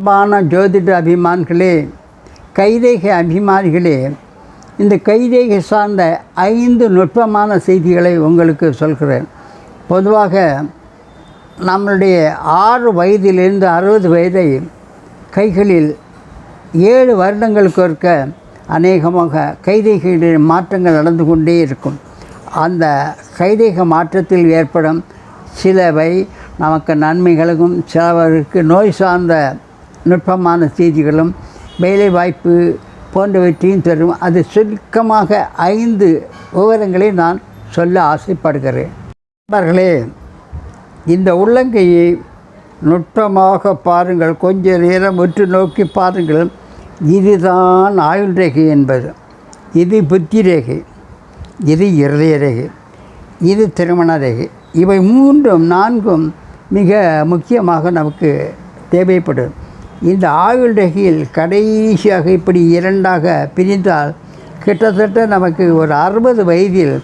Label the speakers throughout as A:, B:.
A: அன்பான ஜோதிட அபிமான்களே கைரேக அபிமானிகளே இந்த கைரேகை சார்ந்த ஐந்து நுட்பமான செய்திகளை உங்களுக்கு சொல்கிறேன். பொதுவாக நம்மளுடைய ஆறு வயதிலிருந்து அறுபது வயதை கைகளில் ஏழு வருடங்களுக்கு ஒருக்க அநேகமாக கைரேகைகளின் மாற்றங்கள் நடந்து கொண்டே இருக்கும். அந்த கைரேக மாற்றத்தில் ஏற்படும் சிலவை நமக்கு நன்மைகளுக்கும் சிலவருக்கு நோய் சார்ந்த நுட்பமான செய்திகளும் வேலைவாய்ப்பு போன்றவற்றையும் தரும். அது சுருக்கமாக ஐந்து விவரங்களை நான் சொல்ல ஆசைப்படுகிறேன். நண்பர்களே இந்த உள்ளங்கையை நுட்பமாக பாருங்கள். கொஞ்ச நேரம் உற்று நோக்கி பாருங்கள். இதுதான் ஆயுள் ரேகை என்பது. இது புத்தி ரேகை. இது இருதய ரேகை. இது திருமண ரேகை. இவை மூன்றும் நான்கும் மிக முக்கியமாக நமக்கு தேவைப்படும். இந்த ஆயுள் ரேகையில் கடைசியாக இப்படி இரண்டாக பிரிந்தால் கிட்டத்தட்ட நமக்கு ஒரு அறுபது வயதில்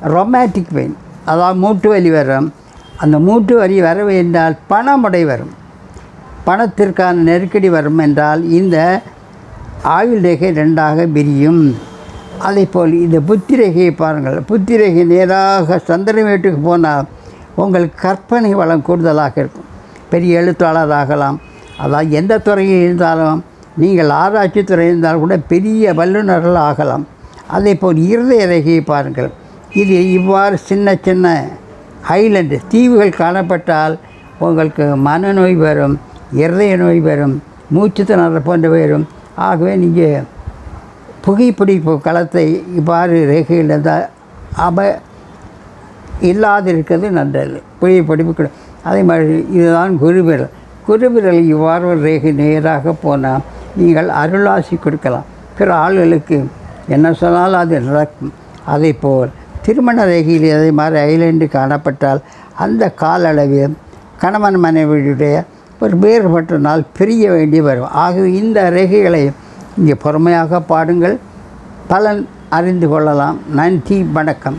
A: ரொமாட்டிக் பெயின் அதாவது மூட்டு வலி வரும். அந்த மூட்டு வலி வர என்றால் பணமுடை வரும். பணத்திற்கான நெருக்கடி வரும் என்றால் இந்த ஆயுள் ரேகை ரெண்டாக பிரியும். அதே போல் இந்த புத்திரேகையை பாருங்கள். புத்திரேகை நேராக சந்திரன் வீட்டுக்கு போனால் உங்களுக்கு கற்பனை வளம் கூடுதலாக இருக்கும். பெரிய எழுத்தாளர் ஆகலாம் அதான் எந்த துறையில் இருந்தாலும் நீங்கள் ஆராய்ச்சி துறை இருந்தாலும் கூட பெரிய வல்லுநர்கள் ஆகலாம். அதே போல் இருதய ரேகையை பாருங்கள். இது இவ்வாறு சின்ன சின்ன ஐலண்டு தீவுகள் காணப்பட்டால் உங்களுக்கு மனநோய் வரும் இருதய நோய் வரும் மூச்சு திணறல் போன்ற வரும். ஆகவே நீங்கள் புகைப்பிடிப்பு களத்தை இவ்வாறு ரேகையில் இருந்தால் அப இல்லாதிருக்கிறது நல்லது புகைப்பிடிப்பு அதே மாதிரி இதுதான் குருவிரல் குருவிரல் இவ்வாறு ஒரு ரேகை நேராக போனால் நீங்கள் அருளாசி கொடுக்கலாம். பிற ஆள்களுக்கு என்ன சொன்னாலும் அது நடக்கும். அதே போல் திருமண ரேகையில் அதே மாதிரி ஐலண்டு காணப்பட்டால் அந்த கால அளவில் கணவன் மனைவியுடைய ஒரு வேறுபட்ட நாள் பிரிய வேண்டி வரும். ஆகவே இந்த ரேகைகளை இங்கே பொறுமையாக பாடுங்கள். பலன் அறிந்து கொள்ளலாம். நன்றி வணக்கம்.